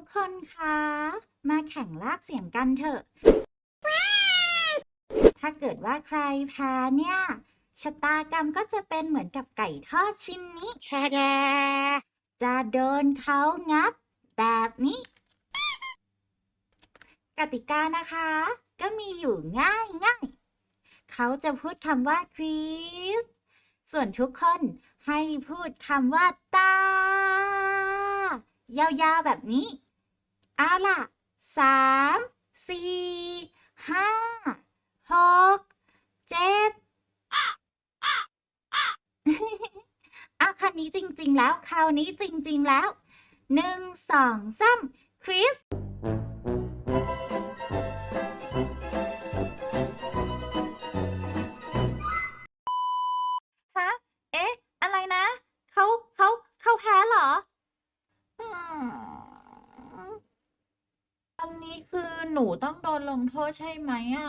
ทุกคนคะ มาแข่งลากเสียงกันเถอะ ถ้าเกิดว่าใครแพ้เนี่ย ชะตากรรมก็จะเป็นเหมือนกับไก่ทอดชิ้นนี้แชแดจะโดนเขางับแบบนี้ กติกานะคะ ก็มีอยู่ง่ายง่ายๆเขาจะพูดคำว่าคริสส่วนทุกคนให้พูดคำว่าตายาวๆแบบนี้ เอาล่ะสามสี่ห้าหกเจ็ดเอาคันนี้จริงๆแล้วคราวนี้จริงๆแล้วหนึ่งสองสามคริส คือหนูต้องโดนลงโทษใช่ไหมอะ